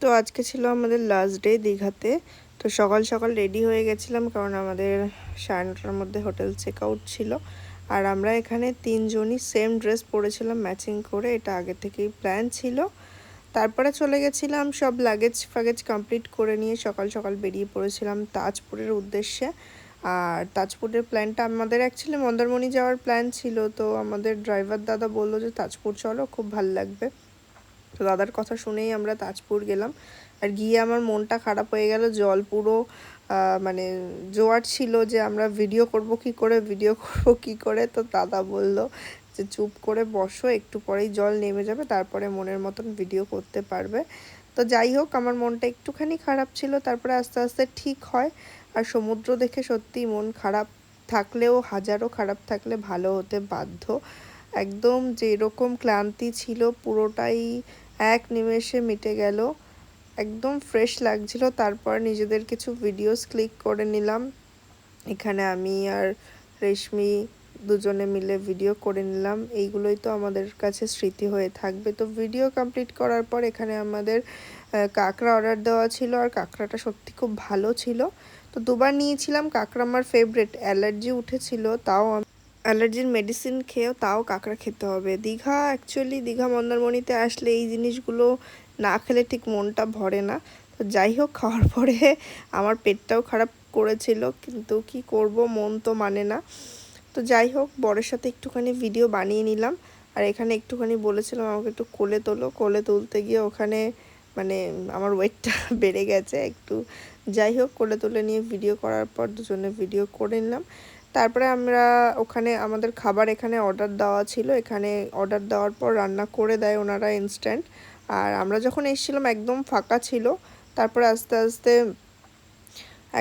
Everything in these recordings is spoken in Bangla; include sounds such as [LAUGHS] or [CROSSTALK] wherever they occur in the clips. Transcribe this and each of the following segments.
তো আজকে ছিল আমাদের লাস্ট ডে দীঘাতে। তো সকাল সকাল রেডি হয়ে গেছিলাম কারণ আমাদের সাড়ে নটার মধ্যে হোটেল চেক আউট ছিল। আর আমরা এখানে তিনজনই সেম ড্রেস পরেছিলাম ম্যাচিং করে। এটা আগে থেকেই প্ল্যান ছিল। তারপরে চলে গেছিলাম সব লাগেজ ফাগেজ কমপ্লিট করে নিয়ে সকাল সকাল বেরিয়ে পড়েছিলাম তাজপুরের উদ্দেশ্যে। আর তাজপুরের প্ল্যানটা আমাদের অ্যাকচুয়ালি মন্দারমণি যাওয়ার প্ল্যান ছিল। তো আমাদের ড্রাইভার দাদা বলল যে, তাজপুর চলো, খুব ভালো লাগবে। তো দাদার কথা শুনেই আমরা তাজপুর গেলাম। আর গিয়ে আমার মনটা খারাপ হয়ে গেল, জল পুরো মানে জোয়ার ছিল যে আমরা ভিডিও করব কি করে ভিডিও করব কি করে? তো দাদা বলল যে, চুপ করে বসো, একটু পরেই জল নেমে যাবে, তারপরে মনের মতন ভিডিও করতে পারবে। তো যাই হোক, আমার মনটা একটুখানি খারাপ ছিল, তারপরে আস্তে আস্তে ঠিক হয়। আর সমুদ্র দেখে সত্যি মন খারাপ থাকলেও, হাজারো খারাপ থাকলে ভালো হতে বাধ্য। একদম যেরকম ক্লান্তি ছিল, পুরোটাই এক নিমেষে মিটে গেল। একদম ফ্রেশ লাগছিল। তারপর নিজেদের কিছু ভিডিওস ক্লিক করে নিলাম। এখানে আমি আর রেশমি দুজনে মিলে ভিডিও করে নিলাম। এইগুলোই তো আমাদের কাছে স্মৃতি হয়ে থাকবে। তো ভিডিও কমপ্লিট করার পর এখানে আমাদের কাঁকড়া অর্ডার দেওয়া ছিল আর কাঁকড়াটা সত্যি খুব ভালো ছিল। তো দুবার নিয়েছিলাম। কাঁকড়া আমার ফেভারেট অ্যালার্জি উঠেছিল। তাও অ্যালার্জির মেডিসিন খেয়েও তাও কাঁকড়া খেতে হবে। দীঘা অ্যাকচুয়ালি দীঘা মন্দারমণিতে আসলে এই জিনিসগুলো না খেলে ঠিক মনটা ভরে না। তো যাই হোক, খাওয়ার পরে আমার পেটটাও খারাপ করেছিল, কিন্তু কি করব মন তো মানে না। তো যাই হোক, বরের সাথে একটুখানি ভিডিও বানিয়ে নিলাম। আর এখানে একটুখানি বলেছিলাম আমাকে একটু কোলে তোলো। কোলে তুলতে গিয়ে ওখানে মানে আমার ওয়েটটা [LAUGHS] বেড়ে গেছে একটু। যাই হোক, কোলে তুলে নিয়ে ভিডিও করার পর দুজনে ভিডিও করে নিলাম। তারপরে আমরা ওখানে, আমাদের খাবার এখানে অর্ডার দেওয়া ছিল। এখানে অর্ডার দেওয়ার পর রান্না করে দেয় ওনারা ইনস্ট্যান্ট আর আমরা যখন এসেছিলাম, একদম ফাঁকা ছিল। তারপরে আস্তে আস্তে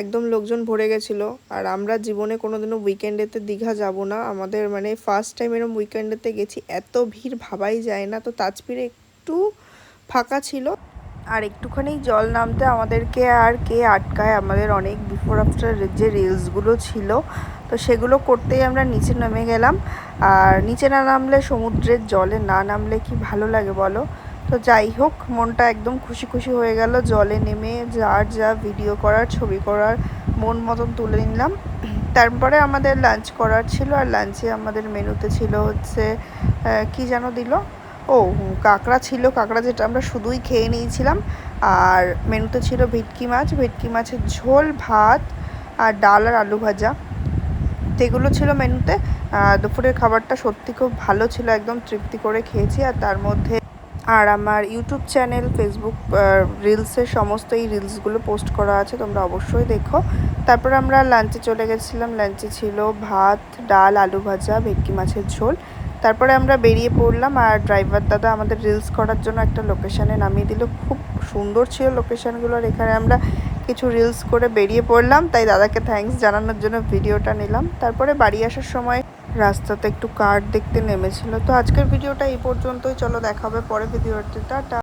একদম লোকজন ভরে গেছিল। আর আমরা জীবনে কোনোদিনও উইকেন্ডেতে দীঘা যাব না। আমাদের মানে ফার্স্ট টাইম এরকম উইকেন্ডেতে গেছি। এত ভিড় ভাবাই যায় না। তো তাজপিরে একটু ফাঁকা ছিল। আর একটুখানি জল নামতে আমাদেরকে আর কে আটকায়? আমাদের অনেক বিফোর আফটার যে রিলসগুলো ছিল, তো সেগুলো করতেই আমরা নিচে নেমে গেলাম। আর নিচে না নামলে সমুদ্রের জলে না নামলে কি ভালো লাগে বলো? তো যাই হোক, মনটা একদম খুশি খুশি হয়ে গেল। জলে নেমে যার যা ভিডিও করার, ছবি করার মন মতন তুলে নিলাম। তারপরে আমাদের লাঞ্চ করার ছিল, আর লাঞ্চে আমাদের মেনুতে ছিল হচ্ছে কি যেন দিল? ও, কাঁকড়া ছিল, কাঁকড়া যেটা আমরা শুধুই খেয়ে নিয়েছিলাম। আর মেনুতে ছিল ভেটকি মাছ, ভেটকি মাছের ঝোল, ভাত আর ডাল আর আলু ভাজা। তো এগুলো ছিল মেনুতে। দুপুরের খাবারটা সত্যি খুব ভালো ছিল, একদম তৃপ্তি করে খেয়েছি। আর তার মধ্যে আর আমার ইউটিউব চ্যানেল, ফেসবুক রিলসের সমস্ত এই রিলসগুলো পোস্ট করা আছে, তোমরা অবশ্যই দেখো। তারপর আমরা লাঞ্চে চলে গেছিলাম। লাঞ্চে ছিল ভাত, ডাল, আলু ভাজা, ভেটকি মাছের ঝোল। তারপরে আমরা বেরিয়ে পড়লাম আর ড্রাইভার দাদা আমাদের রিলস করার জন্য একটা লোকেশানে নামিয়ে দিল। খুব সুন্দর ছিল লোকেশানগুলো আর এখানে আমরা কিছু রিলস করে বেরিয়ে পড়লাম। তাই দাদাকে থ্যাংকস জানানোর জন্য ভিডিওটা নিলাম। তারপরে বাড়ি আসার সময় রাস্তাতে একটু কার দেখতে নেমেছিল। তো আজকের ভিডিওটা এই পর্যন্তই। চলো দেখাবে পরে ভিডিওটা টাটা।